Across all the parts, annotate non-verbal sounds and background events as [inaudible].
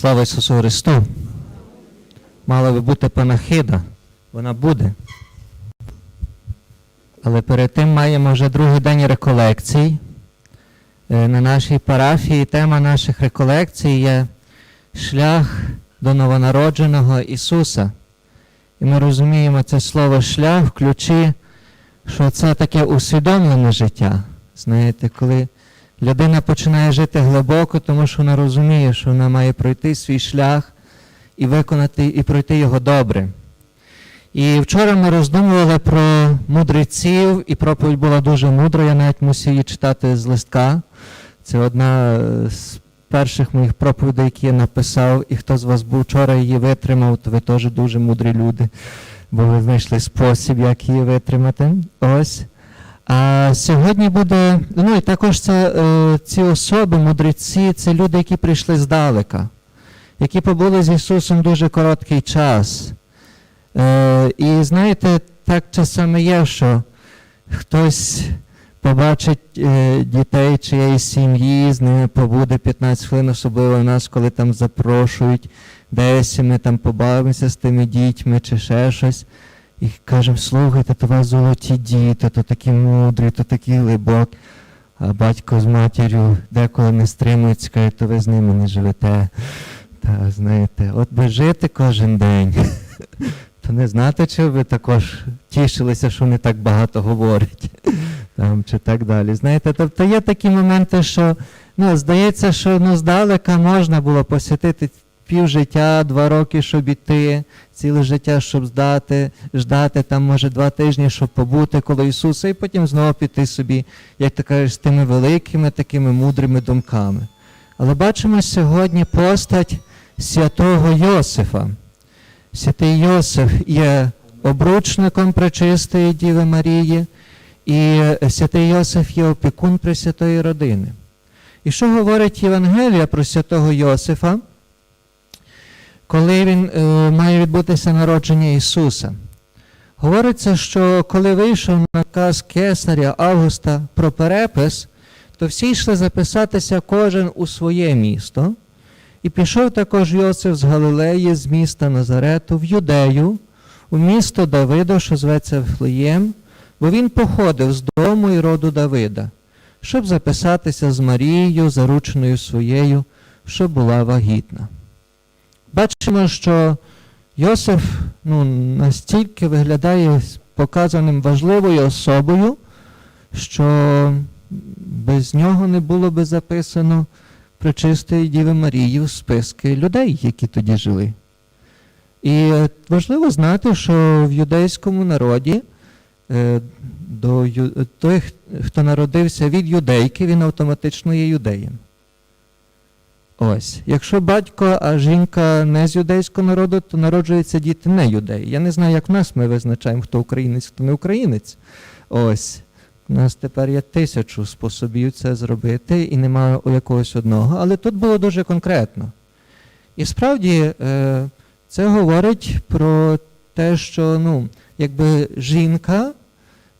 Слава Ісусу Христу! Мала би бути панахида, вона буде. Але перед тим маємо вже другий день реколекцій. Е, На нашій парафії тема наших реколекцій є шлях до новонародженого Ісуса. І ми розуміємо це слово шлях в ключі, що це таке усвідомлене життя. Знаєте, коли людина починає жити глибоко, тому що вона розуміє, що вона має пройти свій шлях і виконати, і пройти його добре. І вчора ми роздумували про мудреців, і проповідь була дуже мудра, я навіть мусив її читати з листка. Це одна е, з перших моїх проповідей, які я написав, і хто з вас був вчора її витримав, то ви теж дуже мудрі люди, бо ви знайшли спосіб, як її витримати. Ось. А сьогодні буде, ну і також це е, ці особи, мудреці, це люди, які прийшли здалека, які побули з Ісусом дуже короткий час. Е, і знаєте, так часами є, що хтось побачить е, дітей чиєїсь сім'ї, з ними побуде 15 хвилин, особливо в нас, коли там запрошують десь, і ми там побавимося з тими дітьми чи ще щось. І кажемо, слухайте, то у вас золоті діти, то такі мудрі, то такі глибокі. А батько з матір'ю деколи не стримують, скажуть, то ви з ними не живете. Та знаєте, от би жити кожен день, [laughs] то не знати, чи ви також тішилися, що вони так багато говорять. [laughs] Там, чи так далі. Знаєте, тобто є такі моменти, що ну, здається, що ну, здалека можна було посвятити пів життя, два роки, щоб іти, ціле життя, щоб здати, ждати, там, може, два тижні, щоб побути коло Ісуса, і потім знову піти собі, як ти кажеш, з тими великими, такими мудрими думками. Але бачимо сьогодні постать святого Йосифа. Святий Йосиф є обручником Пречистої Діви Марії, і святий Йосиф є опікун Пресвятої родини. І що говорить Євангелія про святого Йосифа, коли він е, має відбутися народження Ісуса? Говориться, що коли вийшов наказ Кесаря Августа про перепис, то всі йшли записатися кожен у своє місто. І пішов також Йосиф з Галилеї, з міста Назарету, в Юдею, у місто Давида, що зветься Вифлеєм, бо він походив з дому і роду Давида, щоб записатися з Марією, зарученою своєю, що була вагітна. Бачимо, що Йосиф ну, настільки виглядає показаним важливою особою, що без нього не було би записано Пречистої Діви Марії в списки людей, які тоді жили. І е, важливо знати, що в юдейському народі е, до, той, хто народився від юдейки, він автоматично є юдеєм. Ось. Якщо батько, а жінка не з юдейського народу, то народжуються діти не юдеї. Я не знаю, як в нас ми визначаємо, хто українець, хто не українець. Ось. У нас тепер є тисячу способів це зробити, і немає у якогось одного. Але тут було дуже конкретно. І справді е, це говорить про те, що ну, якби жінка,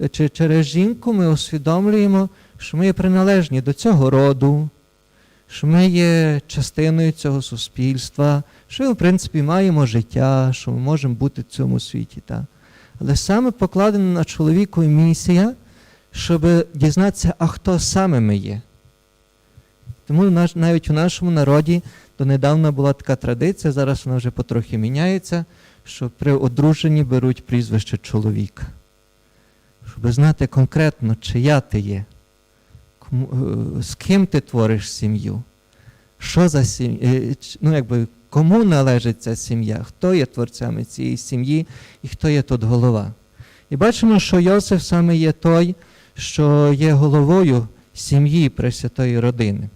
е, чи через жінку ми усвідомлюємо, що ми є приналежні до цього роду, що ми є частиною цього суспільства, що ми, в принципі, маємо життя, що ми можемо бути в цьому світі. Так? Але саме покладена на чоловіку місія, щоб дізнатися, а хто саме ми є. Тому навіть у нашому народі донедавна була така традиція, зараз вона вже потрохи міняється, що при одруженні беруть прізвище чоловіка. Щоб знати конкретно, чия ти є, з ким ти твориш сім'ю, що за сім'я, ну, якби, кому належить ця сім'я, хто є творцями цієї сім'ї і хто є тут голова. І бачимо, що Йосиф саме є той, що є головою сім'ї Пресвятої родини.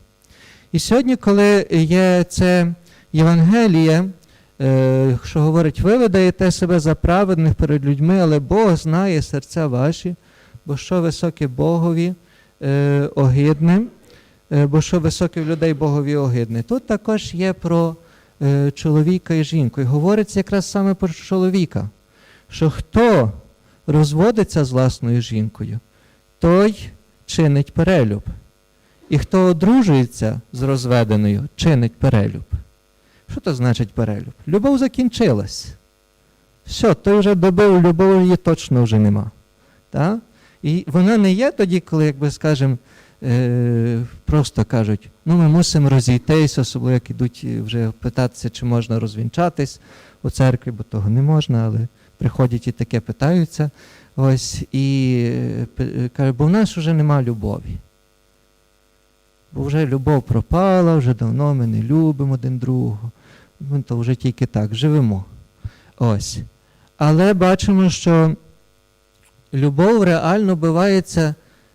І сьогодні, коли є це Євангеліє, е, що говорить, ви видаєте себе за праведних перед людьми, але Бог знає серця ваші, бо що високе Богові е, огидне, е, бо що високе в людей Богові огидне. Тут також є про е, чоловіка і жінку. І говориться якраз саме про чоловіка, що хто розводиться з власною жінкою, той чинить перелюб. І хто одружується з розведеною, чинить перелюб. Що то значить перелюб? Любов закінчилась. Все, той вже добив любов, її точно вже нема. Так? І вона не є тоді, коли, як би скажемо, е, просто кажуть, ну ми мусимо розійтись, особливо як ідуть е, вже питатися, чи можна розвінчатись у церкві, бо того не можна, але приходять і таке питаються. Ось, і е, кажуть, бо в нас вже нема любові. Бо вже любов пропала, вже давно ми не любимо один другого. Ми то вже тільки так живемо. Ось. Але бачимо, що любов реально бивається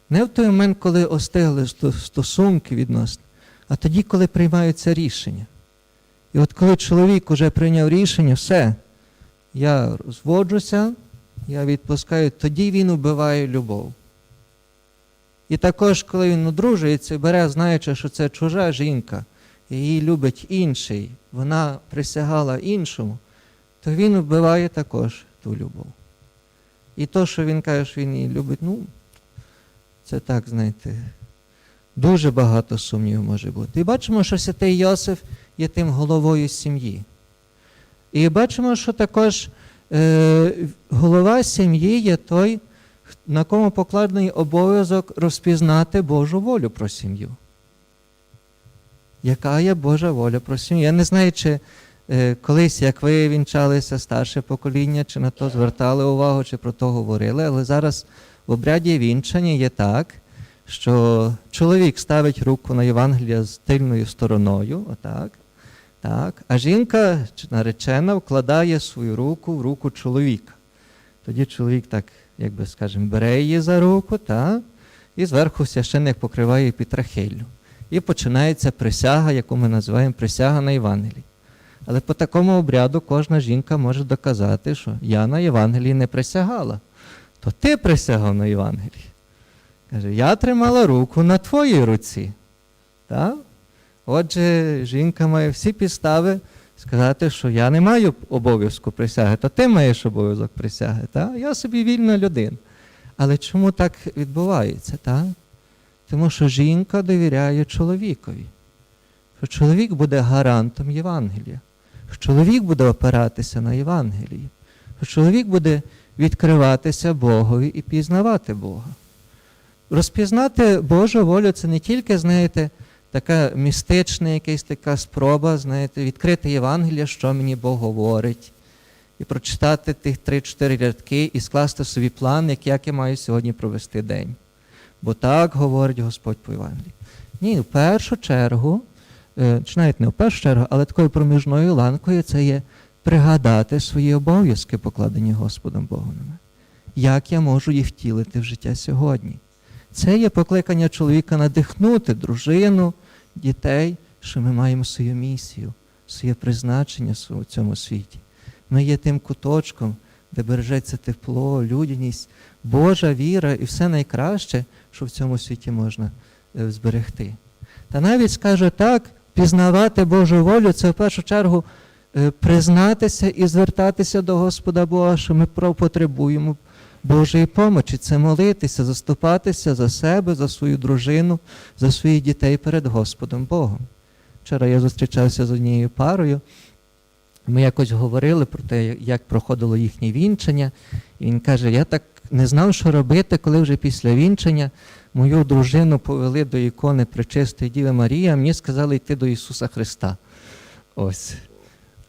не в той момент, коли остигли стосунки відносно, а тоді, коли приймаються рішення. І от коли чоловік уже прийняв рішення, все, я розводжуся, я відпускаю, тоді він убиває любов. І також, коли він одружується бере, знаючи, що це чужа жінка, її любить інший, вона присягала іншому, то він вбиває також ту любов. І то, що він каже, що він її любить, ну, це так, знаєте, дуже багато сумнівів може бути. І бачимо, що святий Йосиф є тим головою сім'ї. І бачимо, що також е, голова сім'ї є той, на кому покладений обов'язок розпізнати Божу волю про сім'ю. Яка є Божа воля про сім'ю? Я не знаю, чи колись, як ви вінчалися старше покоління, чи на то звертали увагу, чи про то говорили, але зараз в обряді вінчання є так, що чоловік ставить руку на Євангелія з тильною стороною, отак, так, а жінка наречена вкладає свою руку в руку чоловіка. Тоді чоловік так, як би скажемо, бере її за руку, так, і зверху священник покриває її пітрахилю. І починається присяга, яку ми називаємо присяга на Євангелії. Але по такому обряду кожна жінка може доказати, що я на Євангелії не присягала, то ти присягав на Євангелії. Каже, я тримала руку на твоїй руці. Так? Отже, жінка має всі підстави сказати, що я не маю обов'язку присяги, то ти маєш обов'язок присяги. Так? Я собі вільна людина. Але чому так відбувається? Так? Тому що жінка довіряє чоловікові, що чоловік буде гарантом Євангелія, що чоловік буде опиратися на Євангелії, що чоловік буде відкриватися Богові і пізнавати Бога. Розпізнати Божу волю це не тільки, знаєте, така містична якась така спроба, знаєте, відкрити Євангелія, що мені Бог говорить, і прочитати тих 3-4 рядки і скласти собі план, як, як я маю сьогодні провести день. Бо так говорить Господь по Євангелії. Ні, в першу чергу, чи навіть не в першу чергу, але такою проміжною ланкою це є пригадати свої обов'язки, покладені Господом Богом. Як я можу їх втілити в життя сьогодні? Це є покликання чоловіка надихнути дружину, дітей, що ми маємо свою місію, своє призначення в цьому світі. Ми є тим куточком, де бережеться тепло, людяність, Божа віра і все найкраще, що в цьому світі можна е, зберегти. Та навіть скаже так, пізнавати Божу волю це в першу чергу е, признатися і звертатися до Господа Бога, що ми потребуємо Божої помочі. Це молитися, заступатися за себе, за свою дружину, за своїх дітей перед Господом Богом. Вчора я зустрічався з однією парою. Ми якось говорили про те, як проходило їхнє вінчання. І він каже: я так не знав, що робити, коли вже після вінчання мою дружину повели до ікони Пречистої Діви Марії, а мені сказали йти до Ісуса Христа. Ось.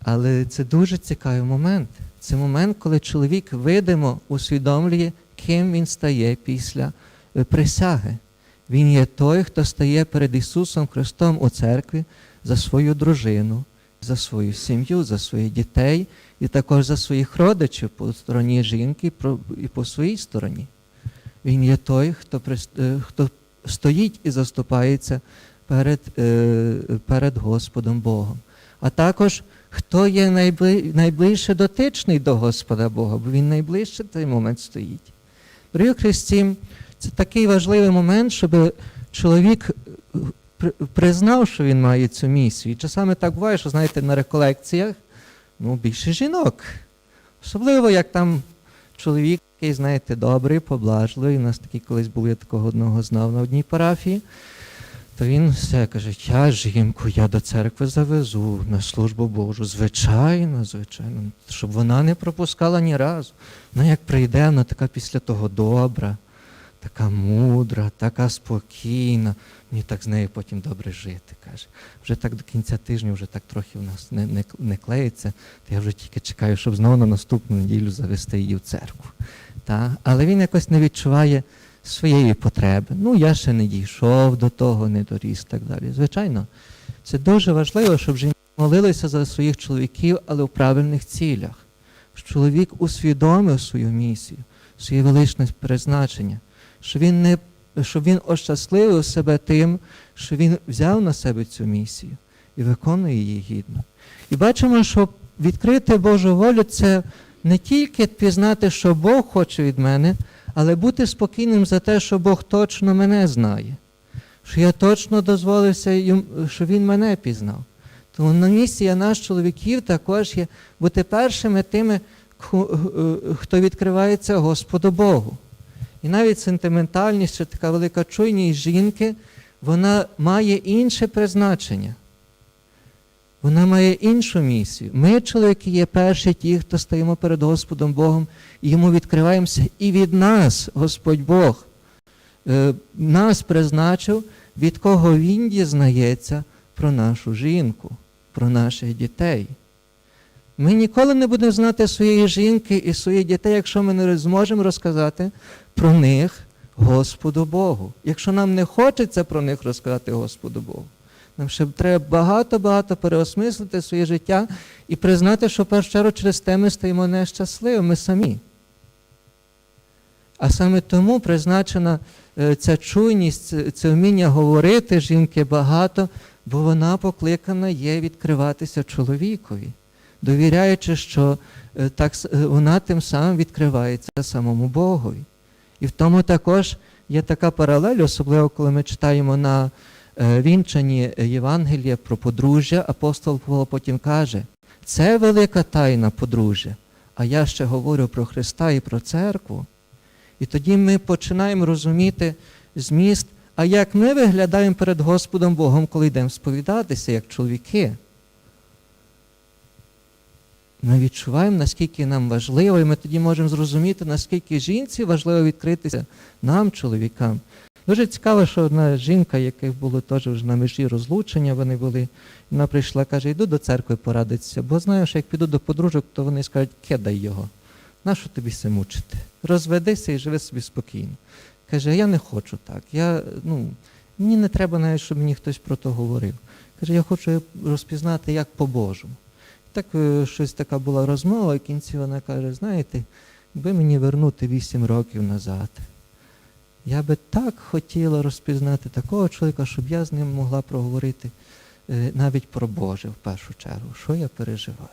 Але це дуже цікавий момент. Це момент, коли чоловік видимо усвідомлює, ким він стає після е, присяги. Він є той, хто стає перед Ісусом Христом у церкві за свою дружину, за свою сім'ю, за своїх дітей і також за своїх родичів по стороні жінки і по своїй стороні. Він є той, хто, е, хто стоїть і заступається перед, е, перед Господом Богом. А також хто є найбли- найближче дотичний до Господа Бога, бо він найближче в той момент стоїть. Дорогі Христі, це такий важливий момент, щоб чоловік е, признав, що він має цю місію. І часами так буває, що знаєте, на реколекціях ну, більше жінок. Особливо, як там чоловік, який, знаєте, добрий, поблажливий. У нас такий колись був, я такого одного знав на одній парафії. то він все каже, я жінку, я до церкви завезу на службу Божу. Звичайно, звичайно, щоб вона не пропускала ні разу. Ну, як прийде, вона така після того добра, така мудра, така спокійна. Мені так з нею потім добре жити, каже. Вже так до кінця тижня, вже так трохи в нас не, не, не клеїться, то я вже тільки чекаю, щоб знову на наступну неділю завести її в церкву. Та? Але він якось не відчуває своєї потреби. Ну, я ще не дійшов до того, не доріс так далі. Звичайно, це дуже важливо, щоб жінки молилися за своїх чоловіків, але в правильних цілях. Чоловік усвідомив свою місію, своє величне призначення, щоб він не щоб він ощасливив себе тим, що він взяв на себе цю місію і виконує її гідно. І бачимо, що відкрити Божу волю це не тільки пізнати, що Бог хоче від мене, але бути спокійним за те, що Бог точно мене знає, що я точно дозволився, що Він мене пізнав. Тому на місія нас, чоловіків, також є бути першими тими, е, хто відкривається Господу Богу. І навіть сентиментальність, чи така велика чуйність жінки, вона має інше призначення. Вона має іншу місію. Ми, чоловіки, є перші ті, хто стоїмо перед Господом Богом і йому відкриваємося. І від нас, Господь Бог, е, нас призначив, від кого Він дізнається про нашу жінку, про наших дітей. Ми ніколи не будемо знати своєї жінки і своїх дітей, якщо ми не зможемо розказати про них Господу Богу. Якщо нам не хочеться про них розказати Господу Богу. Нам ще треба багато-багато переосмислити своє життя і признати, що в першу чергу через те ми стаємо нещасливими самі. А саме тому призначена е, ця чуйність, це- це вміння говорити жінки багато, бо вона покликана є відкриватися чоловікові, довіряючи, що е, так, е, вона тим самим відкривається самому Богові. І в тому також є така паралель, особливо коли ми читаємо на е, вінчанні Євангелія про подружжя, апостол Павло потім каже, це велика тайна подружжя, а я ще говорю про Христа і про церкву. І тоді ми починаємо розуміти зміст, а як ми виглядаємо перед Господом Богом, коли йдемо сповідатися, як чоловіки. Ми відчуваємо, наскільки нам важливо, і ми тоді можемо зрозуміти, наскільки жінці важливо відкритися нам, чоловікам. Дуже цікаво, що одна жінка, яких було теж вже на межі розлучення, вони були, вона прийшла, каже, йду до церкви порадитися, бо знаю, що як піду до подружок, то вони скажуть, кидай його. Нащо тобі се мучити? Розведися і живи собі спокійно. Каже, я не хочу так. Я, ну, мені не треба навіть, щоб мені хтось про то говорив. Каже, я хочу розпізнати, як по-божому. Так е, щось така була розмова, і в кінці вона каже, знаєте, якби мені вернути вісім років назад, я би так хотіла розпізнати такого чоловіка, щоб я з ним могла проговорити е, навіть про Боже в першу чергу, що я переживаю.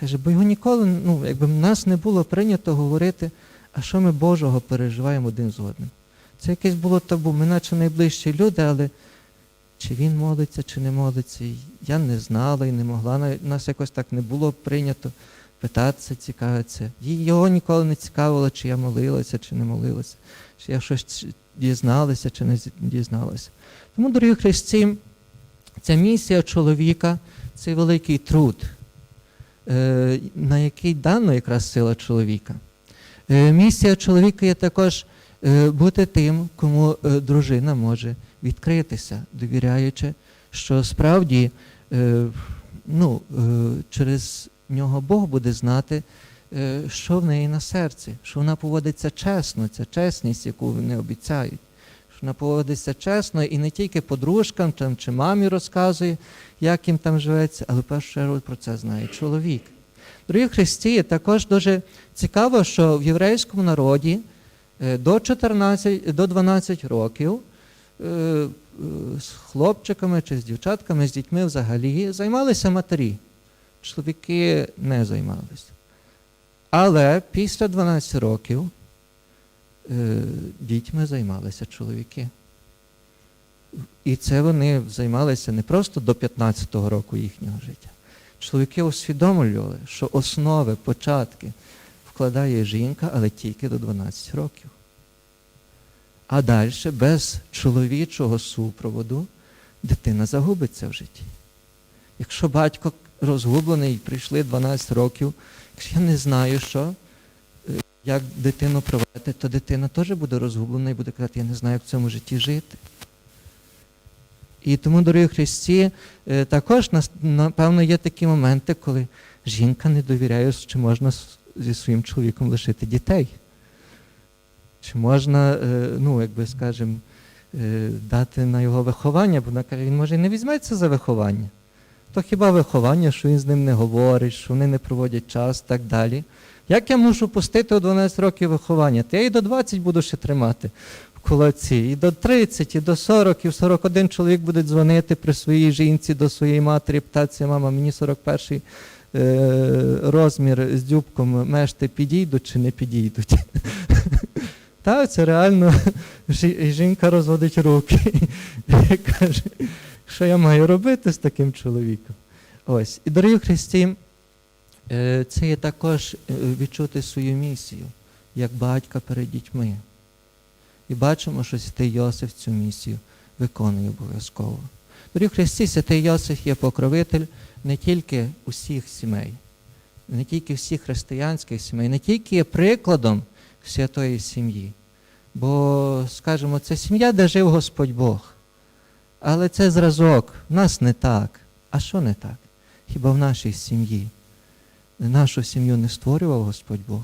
Каже, бо його ніколи, ну, якби в нас не було прийнято говорити, а що ми Божого переживаємо один з одним. Це якесь було табу. Ми наче найближчі люди, але чи він молиться, чи не молиться, я не знала і не могла. Нас якось так не було прийнято питатися, цікавитися. Його ніколи не цікавило, чи я молилася, чи не молилася, чи я щось дізналася, чи не дізналася. Тому, дорогі Христі, ця місія чоловіка це великий труд, е, на який дана якраз сила чоловіка. Е, Місія чоловіка є також е, бути тим, кому дружина може відкритися, довіряючи, що справді е, ну, е, через нього Бог буде знати, е, що в неї на серці, що вона поводиться чесно, ця чесність, яку вони обіцяють. Вона поводиться чесно і не тільки подружкам там, чи мамі розказує, як їм там живеться, але в першу чергу про це знає чоловік. Дорогі Христі, також дуже цікаво, що в єврейському народі до 14, до 12 років з хлопчиками чи з дівчатками, з дітьми взагалі займалися матері. Чоловіки не займалися. Але після 12 років е, дітьми займалися чоловіки. І це вони займалися не просто до 15-го року їхнього життя. Чоловіки усвідомлювали, що основи, початки вкладає жінка, але тільки до 12 років. А далі, без чоловічого супроводу, дитина загубиться в житті. Якщо батько розгублений, прийшли 12 років, якщо я не знаю, що, е, як дитину провести, то дитина теж буде розгублена і буде казати, я не знаю, як в цьому житті жити. І тому, дорогі Христі, е, також напевно є такі моменти, коли жінка не довіряє, чи можна зі своїм чоловіком лишити дітей. Чи можна, е, ну, якби скажемо, е, дати на його виховання, бо вона каже, він може і не візьметься за виховання. То хіба виховання, що він з ним не говорить, що вони не проводять час так далі. Як я можу пустити у 12 років виховання? Та я і до 20 буду ще тримати в кулаці, і до 30, і до 40, і в 41 чоловік буде дзвонити при своїй жінці до своєї матері, питатися, мама, мені 41 е, розмір з дюбком мешти підійдуть чи не підійдуть. Та, це реально [laughs] жінка розводить руки [laughs] і каже, що я маю робити з таким чоловіком. Ось. І дорогі Христі, е, це є також е, відчути свою місію, як батька перед дітьми. І бачимо, що святий Йосиф цю місію виконує обов'язково. Дорогі Христі, святий Йосиф є покровитель не тільки усіх сімей, не тільки всіх християнських сімей, не тільки є прикладом святої сім'ї. Бо, скажімо, це сім'я, де жив Господь Бог. Але це зразок. В нас не так. А що не так? Хіба в нашій сім'ї? Нашу сім'ю не створював Господь Бог?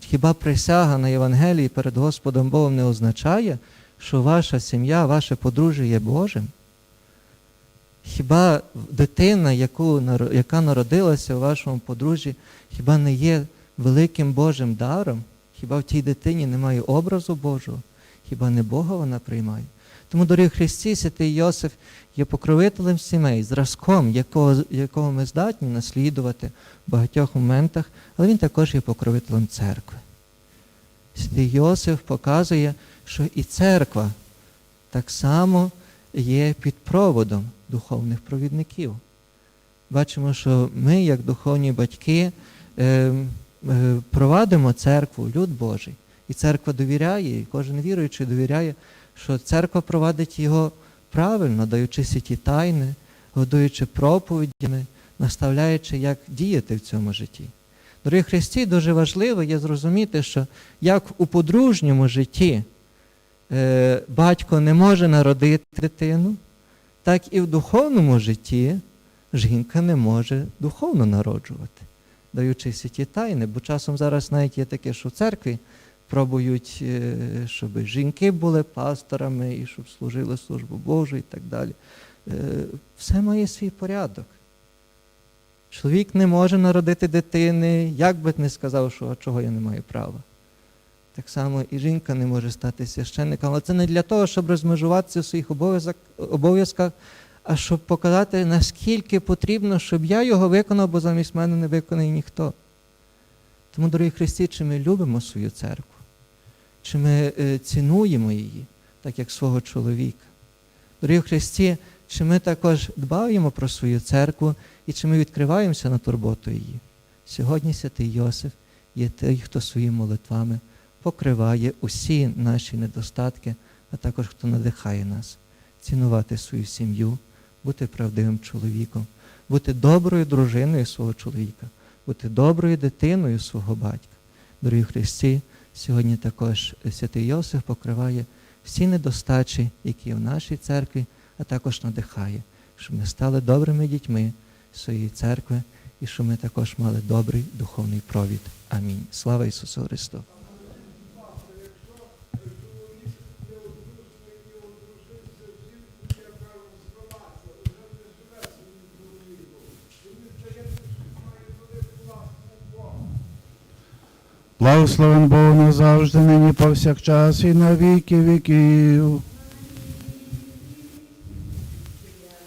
Хіба присяга на Євангелії перед Господом Богом не означає, що ваша сім'я, ваше подружжя є Божим? Хіба дитина, яку, яка народилася у вашому подружжі, хіба не є великим Божим даром? Хіба в тій дитині немає образу Божого? Хіба не Бога вона приймає? Тому, дорогі Христі, святий Йосиф є покровителем сімей, зразком, якого, якого ми здатні наслідувати в багатьох моментах, але він також є покровителем церкви. Святий Йосиф показує, що і церква так само є під проводом духовних провідників. Бачимо, що ми, як духовні батьки, е, е, провадимо церкву, люд Божий. І церква довіряє, і кожен віруючий довіряє, що церква провадить його правильно, даючи святі тайни, годуючи проповідями, наставляючи, як діяти в цьому житті. Дорогі Христі, дуже важливо є зрозуміти, що як у подружньому житті е, батько не може народити дитину, так і в духовному житті жінка не може духовно народжувати, даючи святі тайни, бо часом зараз навіть є таке, що в церкві пробують, е, щоб жінки були пасторами і щоб служили службу Божу і так далі. Е, Все має свій порядок. Чоловік не може народити дитини, як би не сказав, що «А чого я не маю права. Так само і жінка не може стати священником. Але це не для того, щоб розмежуватися в своїх обов'язках, а щоб показати, наскільки потрібно, щоб я його виконав, бо замість мене не виконає ніхто. Тому, дорогі Христі, чи ми любимо свою церкву, чи ми е, цінуємо її, так як свого чоловіка. Дорогі Христі, чи ми також дбаємо про свою церкву і чи ми відкриваємося на турботу її. Сьогодні святий Йосиф є той, хто своїми молитвами покриває усі наші недостатки, а також хто надихає нас цінувати свою сім'ю, бути правдивим чоловіком, бути доброю дружиною свого чоловіка, бути доброю дитиною свого батька. Дорогі Христі, сьогодні також святий Йосиф покриває всі недостачі, які є в нашій церкві, а також надихає, щоб ми стали добрими дітьми своєї церкви і щоб ми також мали добрий духовний провід. Амінь. Слава Ісусу Христу! Благословен Бог назавжди, нині повсякчас і на віки віків.